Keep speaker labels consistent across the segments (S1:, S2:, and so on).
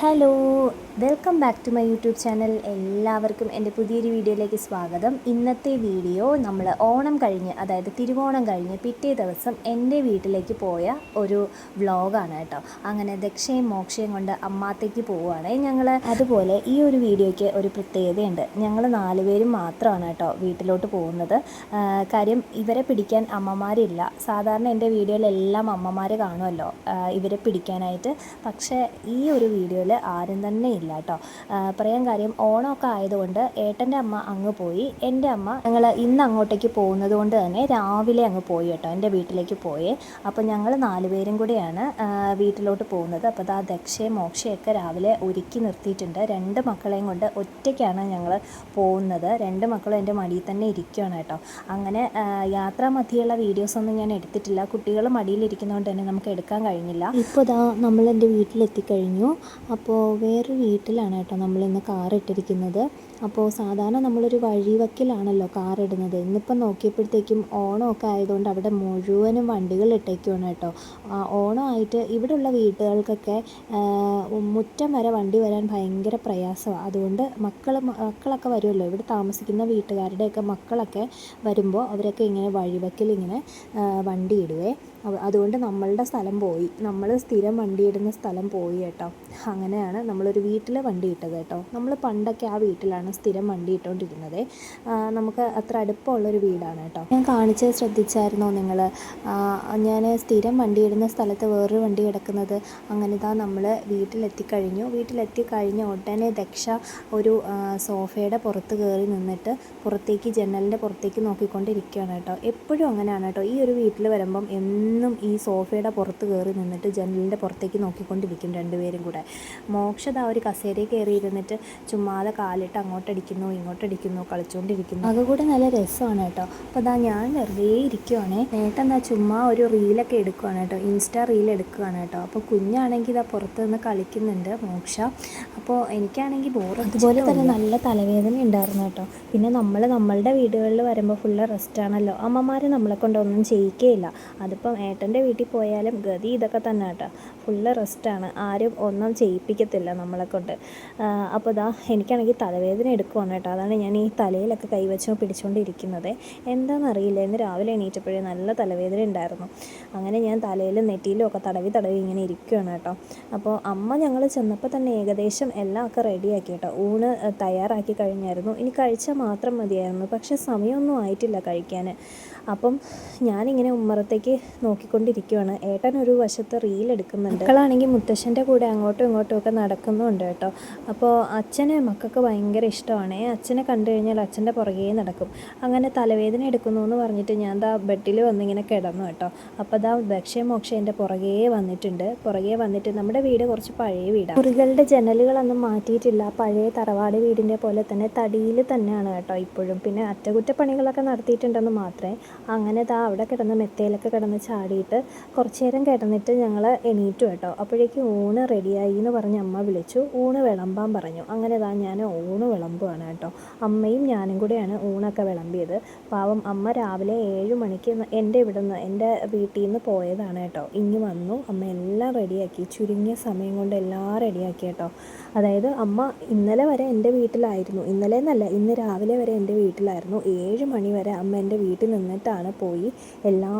S1: Hello. Welcome back to my YouTube channel എല്ലാവർക്കും എന്റെ പുതിയൊരു വീഡിയോയിലേക്ക് സ്വാഗതം. ഇന്നത്തെ വീഡിയോ നമ്മൾ ഓണം കഴിഞ്ഞ് അതായത് തിരുവോണം കഴിഞ്ഞ് പിറ്റേ ദിവസം എന്റെ വീട്ടിലേക്ക് പോയ ഒരു വ്ളോഗാണ് കേട്ടോ. അങ്ങനെ ദക്ഷയും മോക്ഷയും കൊണ്ട് അമ്മാത്തേക്ക് പോവുകയാണ്. ഞങ്ങൾ അതുപോലെ ഈ ഒരു വീഡിയോയ്ക്ക് ഒരു പ്രത്യേകതയുണ്ട്. ഞങ്ങൾ നാലുപേരും മാത്രമാണ് കേട്ടോ വീട്ടിലോട്ട് പോകുന്നത്. കാര്യം ഇവരെ പിടിക്കാൻ അമ്മമാരില്ല. സാധാരണ എന്റെ വീഡിയോയിലെല്ലാം അമ്മമാർ കാണുമല്ലോ ഇവരെ പിടിക്കാനായിട്ട്. പക്ഷേ ഈ ഒരു വീഡിയോയിൽ ആരും തന്നെ ഇല്ല. കേട്ടോ. പറയാൻ കാര്യം ഓണമൊക്കെ ആയതുകൊണ്ട് ഏട്ടന്റെ അമ്മ അങ്ങ് പോയി. എന്റെ അമ്മ ഞങ്ങൾ ഇന്ന് അങ്ങോട്ടേക്ക് പോകുന്നത് കൊണ്ട് തന്നെ രാവിലെ അങ്ങ് പോയി കേട്ടോ എന്റെ വീട്ടിലേക്ക് പോയി. അപ്പോൾ ഞങ്ങൾ നാലുപേരും കൂടെയാണ് ആ, വീട്ടിലോട്ട് പോകുന്നത്. അപ്പോൾ ദാ ദക്ഷയും മോക്ഷയൊക്കെ രാവിലെ ഒരുക്കി നിർത്തിയിട്ടുണ്ട്. രണ്ട് മക്കളെയും കൊണ്ട് ഒറ്റയ്ക്കാണ് ഞങ്ങൾ പോകുന്നത്. രണ്ട് മക്കളും എന്റെ മടിയിൽ തന്നെ ഇരിക്കുകയാണ് കേട്ടോ. അങ്ങനെ ആ, യാത്രാ മധ്യയുള്ള വീഡിയോസൊന്നും ഞാൻ എടുത്തിട്ടില്ല. കുട്ടികൾ മടിയിലിരിക്കുന്നതുകൊണ്ട് തന്നെ നമുക്ക് എടുക്കാൻ കഴിഞ്ഞില്ല. ഇപ്പോൾ ഇതാ നമ്മൾ എന്റെ വീട്ടിലെത്തിക്കഴിഞ്ഞു. അപ്പോൾ വേറൊരു വീട്ടിലാണ് കേട്ടോ നമ്മളിന്ന് കാർ ഇട്ടിരിക്കുന്നത്. അപ്പോൾ സാധാരണ നമ്മളൊരു വഴിവക്കിലാണല്ലോ കാർ ഇടുന്നത്. ഇന്നിപ്പം നോക്കിയപ്പോഴത്തേക്കും ഓണമൊക്കെ ആയതുകൊണ്ട് അവിടെ മുഴുവനും വണ്ടികൾ ഇട്ടേക്കുവാണ് കേട്ടോ. ഓണമായിട്ട് ഇവിടെയുള്ള വീടുകൾക്കൊക്കെ മുറ്റം വരെ വണ്ടി വരാൻ ഭയങ്കര പ്രയാസമാണ് അതുകൊണ്ട് മക്കൾ മക്കളൊക്കെ വരുമല്ലോ. ഇവിടെ താമസിക്കുന്ന വീട്ടുകാരുടെയൊക്കെ മക്കളൊക്കെ വരുമ്പോൾ അവരൊക്കെ ഇങ്ങനെ വഴിവക്കിൽ ഇങ്ങനെ വണ്ടി ഇടുവേ. അതുകൊണ്ട് നമ്മളുടെ സ്ഥലം പോയി. നമ്മൾ സ്ഥിരം വണ്ടി ഇടുന്ന സ്ഥലം പോയി കേട്ടോ. അങ്ങനെയാണ് നമ്മളൊരു വീട്ടിൽ വണ്ടി ഇട്ടത് കേട്ടോ. നമ്മൾ പണ്ടൊക്കെ ആ വീട്ടിലാണ് സ്ഥിരം വണ്ടി ഇട്ടുകൊണ്ടിരുന്നത് നമുക്ക് അത്ര അടുപ്പമുള്ളൊരു വീടാണ് കേട്ടോ. ഞാൻ കാണിച്ചത് ശ്രദ്ധിച്ചായിരുന്നോ നിങ്ങൾ ഞാൻ സ്ഥിരം വണ്ടി ഇടുന്ന സ്ഥലത്ത് വേറൊരു വണ്ടി കിടക്കുന്നത് അങ്ങനെ ഇതാ നമ്മൾ വീട്ടിലെത്തിക്കഴിഞ്ഞു വീട്ടിലെത്തി കഴിഞ്ഞ ഉടനെ ദക്ഷ ഒരു സോഫയുടെ പുറത്ത് കയറി നിന്നിട്ട് പുറത്തേക്ക് ജനലിന്റെ പുറത്തേക്ക് നോക്കിക്കൊണ്ടിരിക്കുകയാണ് കേട്ടോ. എപ്പോഴും അങ്ങനെയാണ് കേട്ടോ. ഈ ഒരു വീട്ടിൽ വരുമ്പം ഈ സോഫയുടെ പുറത്ത് കയറി നിന്നിട്ട് ജനലിന്റെ പുറത്തേക്ക് നോക്കിക്കൊണ്ടിരിക്കും രണ്ടുപേരും കൂടെ. മോക്ഷത ഒരു കസേരയിൽ കയറി ഇരുന്നിട്ട് ചുമ്മാതെ കാലിട്ട് അങ്ങോട്ടടിക്കുന്നു ഇങ്ങോട്ടടിക്കുന്നു കളിച്ചുകൊണ്ടിരിക്കുന്നു അത് കൂടെ നല്ല രസമാണ് കേട്ടോ. അപ്പോൾ അതാ ഞാൻ വെറുതെ ഇരിക്കുവാണേ. നേട്ടം എന്താ ചുമ്മാ ഒരു റീലൊക്കെ എടുക്കുവാണ് കേട്ടോ. ഇൻസ്റ്റാ റീൽ എടുക്കുകയാണ് കേട്ടോ. അപ്പോൾ കുഞ്ഞാണെങ്കിൽ ഇതാ പുറത്ത് നിന്ന് കളിക്കുന്നുണ്ട് മോക്ഷ. അപ്പോൾ എനിക്കാണെങ്കിൽ ബോർ അതുപോലെ തന്നെ നല്ല തലവേദന ഉണ്ടായിരുന്നു കേട്ടോ. പിന്നെ നമ്മൾ നമ്മളുടെ വീടുകളിൽ വരുമ്പോൾ ഫുള്ള് റെസ്റ്റ് ആണല്ലോ. അമ്മമാർ നമ്മളെ കൊണ്ടൊന്നും ചെയ്യിക്കുകയില്ല അതിപ്പം ഏട്ടന്റെ വീട്ടിൽ പോയാലും ഗതി ഇതൊക്കെ തന്നെ കേട്ടോ ഫുള്ള് റെസ്റ്റാണ് ആരും ഒന്നും ചെയ്യിപ്പിക്കത്തില്ല നമ്മളെ കൊണ്ട്. അപ്പോൾ ഇതാ എനിക്കാണെങ്കിൽ തലവേദന എടുക്കുവാണ് കേട്ടോ. അതാണ് ഞാൻ ഈ തലയിലൊക്കെ കൈവച്ചോ പിടിച്ചുകൊണ്ടിരിക്കുന്നത് എന്താണെന്നറിയില്ല ഇന്ന് രാവിലെ എണീറ്റപ്പോഴേ നല്ല തലവേദന ഉണ്ടായിരുന്നു. അങ്ങനെ ഞാൻ തലയിലും നെറ്റിയിലും ഒക്കെ തടവി തടവി ഇങ്ങനെ ഇരിക്കുകയാണ് കേട്ടോ. അപ്പോൾ അമ്മ ഞങ്ങൾ ചെന്നപ്പോൾ തന്നെ ഏകദേശം എല്ലാം ഒക്കെ റെഡിയാക്കി കേട്ടോ. ഊണ് തയ്യാറാക്കി കഴിഞ്ഞായിരുന്നു. ഇനി കഴിച്ചാൽ മാത്രം മതിയായിരുന്നു. പക്ഷേ സമയമൊന്നും ആയിട്ടില്ല കഴിക്കാൻ അപ്പം ഞാനിങ്ങനെ ഉമ്മറത്തേക്ക് നോക്കിക്കൊണ്ടിരിക്കുകയാണ് ഏട്ടൻ ഒരു വശത്ത് റീൽ എടുക്കുന്നുണ്ട്. മക്കളാണെങ്കിൽ മുത്തശ്ശന്റെ കൂടെ അങ്ങോട്ടും ഇങ്ങോട്ടും ഒക്കെ നടക്കുന്നുണ്ട് കേട്ടോ. അപ്പോൾ അച്ഛനെ മക്കൾക്ക് ഭയങ്കര ഇഷ്ടമാണ്. അച്ഛനെ കണ്ടു കഴിഞ്ഞാൽ അച്ഛന്റെ പുറകെ നടക്കും. അങ്ങനെ തലവേദന എടുക്കുന്നു എന്ന് പറഞ്ഞിട്ട് ഞാൻ ദാ ബെഡിൽ വന്നിങ്ങനെ കിടന്നു കേട്ടോ. അപ്പോൾ ദാ ദക്ഷമോക്ഷ എന്റെ പുറകെ വന്നിട്ടുണ്ട്. പുറകെ വന്നിട്ട് നമ്മുടെ വീട് കുറച്ച് പഴയ വീടാണ് മുറികളുടെ ജനലുകളൊന്നും മാറ്റിയിട്ടില്ല. പഴയ തറവാട് വീടിന്റെ പോലെ തന്നെ തടിയിൽ തന്നെയാണ് കേട്ടോ ഇപ്പോഴും. പിന്നെ അറ്റകുറ്റപ്പണികളൊക്കെ നടത്തിയിട്ടുണ്ടെന്ന് മാത്രമേ അങ്ങനെ ദാ അവിടെ കിടന്ന് മെത്തയിലൊക്കെ കിടന്ന് ചാടിയിട്ട് കുറച്ച് നേരം കിടന്നിട്ട് ഞങ്ങൾ എണീറ്റു കേട്ടോ. അപ്പോഴേക്കും ഊണ് റെഡിയായി എന്ന് പറഞ്ഞ് അമ്മ വിളിച്ചു. ഊണ് വിളമ്പാൻ പറഞ്ഞു. അങ്ങനെ താ ഞാൻ ഊണ് വിളമ്പുവാണ് കേട്ടോ. അമ്മയും ഞാനും കൂടെയാണ് ഊണൊക്കെ വിളമ്പിയത്. പാവം അമ്മ രാവിലെ ഏഴ് മണിക്ക് എന്റെ ഇവിടെ നിന്ന് എന്റെ വീട്ടിൽ നിന്ന് പോയതാണ് കേട്ടോ. ഇങ്ങ് വന്നു. അമ്മ എല്ലാം റെഡിയാക്കി ചുരുങ്ങിയ സമയം കൊണ്ട് എല്ലാം റെഡിയാക്കി കേട്ടോ. അതായത് അമ്മ ഇന്നലെ വരെ എന്റെ വീട്ടിലായിരുന്നു. ഇന്നലെ എന്നല്ല ഇന്ന് രാവിലെ വരെ എന്റെ വീട്ടിലായിരുന്നു. ഏഴ് മണി വരെ അമ്മ എന്റെ വീട്ടിൽ നിന്നിട്ടാണ് പോയി എല്ലാ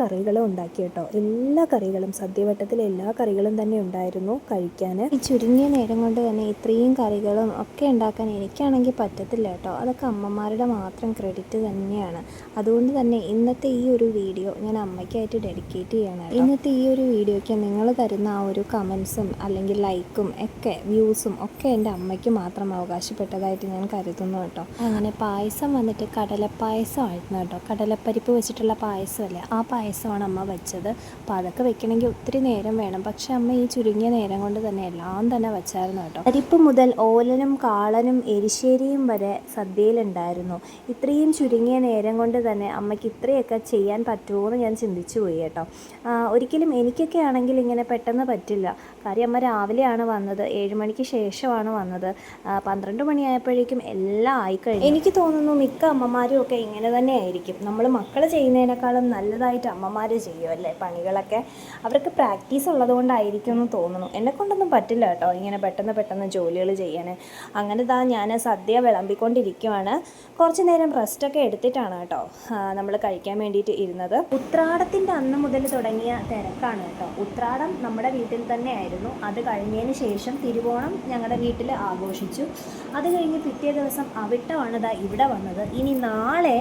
S1: കറികളും ഉണ്ടാക്കി കേട്ടോ. എല്ലാ കറികളും സദ്യവട്ടത്തിൽ എല്ലാ കറികളും തന്നെ ഉണ്ടായിരുന്നു കഴിക്കാൻ. ഈ ചുരുങ്ങിയ നേരം കൊണ്ട് തന്നെ ഇത്രയും കറികളും ഒക്കെ ഉണ്ടാക്കാൻ എനിക്കാണെങ്കിൽ പറ്റത്തില്ല കേട്ടോ. അതൊക്കെ അമ്മമാരുടെ മാത്രം ക്രെഡിറ്റ് തന്നെയാണ്. അതുകൊണ്ട് തന്നെ ഇന്നത്തെ ഈ ഒരു വീഡിയോ ഞാൻ അമ്മയ്ക്കായിട്ട് ഡെഡിക്കേറ്റ് ചെയ്യണം ഇന്നത്തെ ഈ ഒരു വീഡിയോയ്ക്ക് നിങ്ങൾ തരുന്ന ആ ഒരു കമൻസും അല്ലെങ്കിൽ ലൈക്കും ഒക്കെ വ്യൂസും ഒക്കെ എന്റെ അമ്മയ്ക്ക് മാത്രം അവകാശപ്പെട്ടതായിട്ട് ഞാൻ കരുതുന്നു കേട്ടോ. അങ്ങനെ പായസം വന്നിട്ട് കടലപ്പായസമായിരുന്നു കേട്ടോ. കടലപ്പരിപ്പ് വെച്ചിട്ടുള്ള പായസമല്ലേ? ആ പായസമാണ് അമ്മ വെച്ചത്. അപ്പോൾ അതൊക്കെ വെക്കണമെങ്കിൽ ഒത്തിരി നേരം വേണം പക്ഷെ അമ്മ ഈ ചുരുങ്ങിയ നേരം കൊണ്ട് തന്നെ എല്ലാം തന്നെ വച്ചായിരുന്നു കേട്ടോ. അരിപ്പ് മുതൽ ഓലനും കാളനും എരിശ്ശേരിയും വരെ സദ്യയിലുണ്ടായിരുന്നു. ഇത്രയും ചുരുങ്ങിയ നേരം കൊണ്ട് തന്നെ അമ്മയ്ക്ക് ഇത്രയൊക്കെ ചെയ്യാൻ പറ്റുമോ എന്ന് ഞാൻ ചിന്തിച്ചു പോയി കേട്ടോ. ഒരിക്കലും എനിക്കൊക്കെ ആണെങ്കിൽ ഇങ്ങനെ പെട്ടെന്ന് പറ്റില്ല. കാര്യം അമ്മ രാവിലെയാണ് വന്നത് ഏഴ് മണിക്ക് ശേഷമാണ് വന്നത്. പന്ത്രണ്ട് മണിയായപ്പോഴേക്കും എല്ലാം ആയിക്കഴിഞ്ഞു. എനിക്ക് തോന്നുന്നു മിക്ക അമ്മമാരും ഒക്കെ ഇങ്ങനെ തന്നെ ആയിരിക്കും. നമ്മൾ മക്കൾ ചെയ്യുന്നതിനേക്കാളും നല്ലതായിട്ട് അമ്മമാർ ചെയ്യുമല്ലേ പണികളൊക്കെ? അവർക്ക് പ്രാക്ടീസ് ഉള്ളത് കൊണ്ടായിരിക്കും എന്ന് തോന്നുന്നു. എന്നെ കൊണ്ടൊന്നും പറ്റില്ല കേട്ടോ ഇങ്ങനെ പെട്ടെന്ന് പെട്ടെന്ന് ജോലികൾ ചെയ്യാൻ അങ്ങനെ താ ഞാൻ സദ്യ വിളമ്പിക്കൊണ്ടിരിക്കുവാണ്. കുറച്ച് നേരം റെസ്റ്റൊക്കെ എടുത്തിട്ടാണ് കേട്ടോ നമ്മൾ കഴിക്കാൻ വേണ്ടിയിട്ട് ഇരുന്നത്. ഉത്രാടത്തിന്റെ അന്ന് മുതൽ തുടങ്ങിയ തിരക്കാണ് കേട്ടോ. ഉത്രാടം നമ്മുടെ വീട്ടിൽ തന്നെ ആയിരുന്നു അത് കഴിഞ്ഞതിന് ശേഷം തിരുവോണം ഞങ്ങളുടെ വീട്ടിൽ ആഘോഷിച്ചു. അത് കഴിഞ്ഞ് പിറ്റേ ദിവസം അവിട്ടമാണ് ദാ ഇവിടെ വന്നത്. ഇനി നാളെ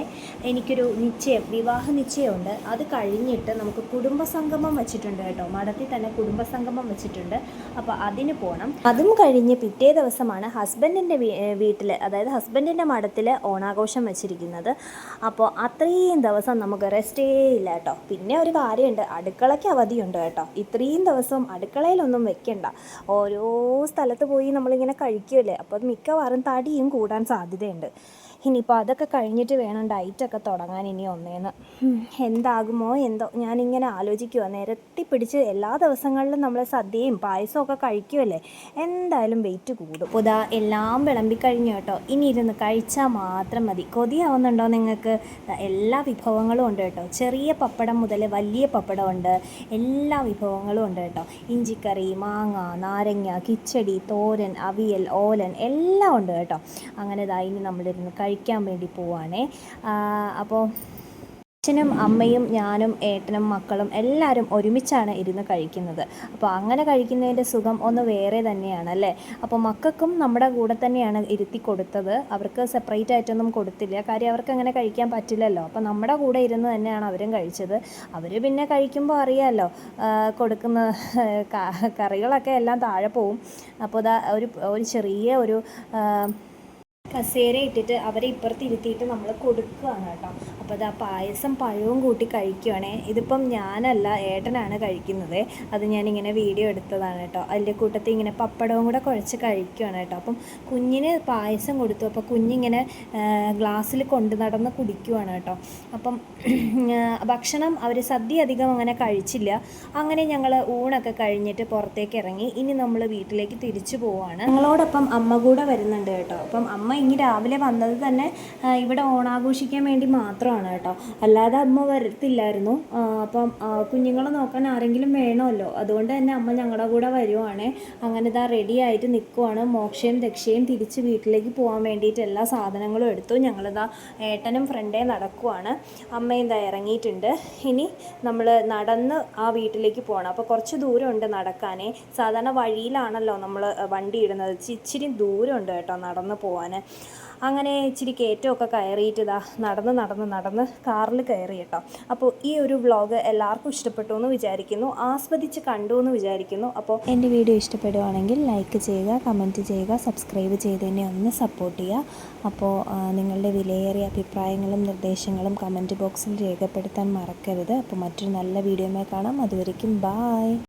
S1: എനിക്കൊരു നിശ്ചയം വിവാഹ നിശ്ചയമുണ്ട്. അത് കഴിഞ്ഞിട്ട് നമുക്ക് കുടുംബസംഗമം വെച്ചിട്ടുണ്ട് കേട്ടോ. മഠത്തിൽ തന്നെ കുടുംബസംഗമം വെച്ചിട്ടുണ്ട്. അപ്പോൾ അതിന് പോകണം അതും കഴിഞ്ഞ് പിറ്റേ ദിവസമാണ് ഹസ്ബൻഡിന്റെ വീട്ടിൽ അതായത് ഹസ്ബൻഡിന്റെ മഠത്തിൽ ഓണാഘോഷം വെച്ചിരിക്കുന്നത്. അപ്പോൾ അത്രയും ദിവസം നമുക്ക് റെസ്റ്റേ ഇല്ല കേട്ടോ. പിന്നെ ഒരു കാര്യമുണ്ട്. അടുക്കളയ്ക്ക് അവധിയുണ്ട് കേട്ടോ. ഇത്രയും ദിവസം അടുക്കളയിലൊന്നും വെക്കണ്ട. ഓരോ സ്ഥലത്ത് പോയി നമ്മളിങ്ങനെ കഴിക്കുമല്ലേ അപ്പോൾ മിക്കവാറും തടിയും കൂടാൻ സാധ്യതയുണ്ട്. ഇനിയിപ്പോൾ അതൊക്കെ കഴിഞ്ഞിട്ട് വേണം ഡയറ്റൊക്കെ തുടങ്ങാൻ ഇനി ഒന്നേന്ന്. എന്താകുമോ എന്തോ ഞാനിങ്ങനെ ആലോചിക്കുക നിരത്തി പിടിച്ച് എല്ലാ ദിവസങ്ങളിലും നമ്മൾ സദ്യയും പായസവും ഒക്കെ കഴിക്കുമല്ലേ എന്തായാലും വെയിറ്റ് കൂടും. പുതാ എല്ലാം വിളമ്പിക്കഴിഞ്ഞു കേട്ടോ. ഇനി ഇരുന്ന് കഴിച്ചാൽ മാത്രം മതി. കൊതിയാവുന്നുണ്ടോ നിങ്ങൾക്ക്? എല്ലാ വിഭവങ്ങളും ഉണ്ട് കേട്ടോ. ചെറിയ പപ്പടം മുതൽ വലിയ പപ്പടം ഉണ്ട്. എല്ലാ വിഭവങ്ങളും ഉണ്ട് കേട്ടോ. ഇഞ്ചിക്കറി മാങ്ങ നാരങ്ങ കിച്ചടി തോരൻ അവിയൽ ഓലൻ എല്ലാം ഉണ്ട് കേട്ടോ. അങ്ങനെ ഇതായി ഇനി നമ്മളിരുന്ന് കഴിക്കാൻ വേണ്ടി പോവാണേ. അപ്പോൾ അച്ഛനും അമ്മയും ഞാനും ഏട്ടനും മക്കളും എല്ലാവരും ഒരുമിച്ചാണ് ഇരുന്ന് കഴിക്കുന്നത്. അപ്പോൾ അങ്ങനെ കഴിക്കുന്നതിന്റെ സുഖം ഒന്ന് വേറെ തന്നെയാണ് അല്ലേ? അപ്പോൾ മക്കൾക്കും നമ്മുടെ കൂടെ തന്നെയാണ് ഇരുത്തി കൊടുത്തത്. അവർക്ക് സെപ്പറേറ്റ് ആയിട്ടൊന്നും കൊടുത്തില്ല. കാര്യം അവർക്ക് അങ്ങനെ കഴിക്കാൻ പറ്റില്ലല്ലോ. അപ്പോൾ നമ്മുടെ കൂടെ ഇരുന്ന് തന്നെയാണ് അവരും കഴിച്ചത്. അവർ പിന്നെ കഴിക്കുമ്പോൾ അറിയാമല്ലോ കൊടുക്കുന്ന കറികളൊക്കെ എല്ലാം താഴെ പോവും. അപ്പോൾ ഒരു ഒരു ചെറിയ ഒരു കസേര ഇട്ടിട്ട് അവരെ ഇപ്പുറത്ത് ഇരുത്തിയിട്ട് നമ്മൾ കൊടുക്കുകയാണ് കേട്ടോ. അപ്പോൾ അത് ആ പായസം പഴവും കൂട്ടി കഴിക്കുവാണേ. ഇതിപ്പം ഞാനല്ല ഏട്ടനാണ് കഴിക്കുന്നത്. അത് ഞാനിങ്ങനെ വീഡിയോ എടുത്തതാണ് കേട്ടോ. അതിന്റെ കൂട്ടത്തിൽ ഇങ്ങനെ പപ്പടവും കൂടെ കുഴച്ച് കഴിക്കുവാണ് കേട്ടോ. അപ്പം കുഞ്ഞിന് പായസം കൊടുത്തു. അപ്പോൾ കുഞ്ഞിങ്ങനെ ഗ്ലാസ്സിൽ കൊണ്ട് നടന്ന് കുടിക്കുവാണ് കേട്ടോ. അപ്പം ഭക്ഷണം അവർ സദ്യ അധികം അങ്ങനെ കഴിച്ചില്ല. അങ്ങനെ ഞങ്ങൾ ഊണൊക്കെ കഴിഞ്ഞിട്ട് പുറത്തേക്ക് ഇറങ്ങി. ഇനി നമ്മൾ വീട്ടിലേക്ക് തിരിച്ചു പോവുകയാണ് ഞങ്ങളോടൊപ്പം അമ്മ കൂടെ വരുന്നുണ്ട് കേട്ടോ. അപ്പം അമ്മ ഇനി രാവിലെ വന്നത് തന്നെ ഇവിടെ ഓണാഘോഷിക്കാൻ വേണ്ടി മാത്രമാണ് കേട്ടോ. അല്ലാതെ അമ്മ വരത്തില്ലായിരുന്നു. അപ്പം കുഞ്ഞുങ്ങളെ നോക്കാൻ ആരെങ്കിലും വേണമല്ലോ. അതുകൊണ്ട് തന്നെ അമ്മ ഞങ്ങളുടെ കൂടെ വരുവാണ്. അങ്ങനെ ഇതാ റെഡി ആയിട്ട് നിൽക്കുവാണ് മോക്ഷയും ദക്ഷയും തിരിച്ച് വീട്ടിലേക്ക് പോകാൻ വേണ്ടിയിട്ട് എല്ലാ സാധനങ്ങളും എടുത്തു. ഞങ്ങളിതാ ഏട്ടനും ഫ്രണ്ടേ നടക്കുവാണ്. അമ്മയും ഇതാ ഇറങ്ങിയിട്ടുണ്ട്. ഇനി നമ്മൾ നടന്ന് ആ വീട്ടിലേക്ക് പോകണം അപ്പോൾ കുറച്ച് ദൂരമുണ്ട് നടക്കാനേ. സാധാരണ വഴിയിലാണല്ലോ നമ്മൾ വണ്ടി ഇടുന്നത്. ഇച്ചി- ഇച്ചിരി ദൂരമുണ്ട് കേട്ടോ നടന്ന് പോകാൻ അങ്ങനെ ഇച്ചിരി കയറ്റമൊക്കെ കയറിയിട്ട് ഇതാ നടന്ന് നടന്ന് നടന്ന് കാറിൽ കയറി കേട്ടോ. അപ്പോൾ ഈ ഒരു വ്ളോഗ് എല്ലാവർക്കും ഇഷ്ടപ്പെട്ടു എന്ന് വിചാരിക്കുന്നു. ആസ്വദിച്ച് കണ്ടു എന്ന് വിചാരിക്കുന്നു. അപ്പോൾ എന്റെ വീഡിയോ ഇഷ്ടപ്പെടുവാണെങ്കിൽ ലൈക്ക് ചെയ്യുക കമന്റ് ചെയ്യുക സബ്സ്ക്രൈബ് ചെയ്ത് തന്നെ ഒന്ന് സപ്പോർട്ട് ചെയ്യുക. അപ്പോൾ നിങ്ങളുടെ വിലയേറിയ അഭിപ്രായങ്ങളും നിർദ്ദേശങ്ങളും കമന്റ് ബോക്സിൽ രേഖപ്പെടുത്താൻ മറക്കരുത്. അപ്പോൾ മറ്റൊരു നല്ല വീഡിയോയുമായി കാണാം. അതുവരയ്ക്കും ബായ്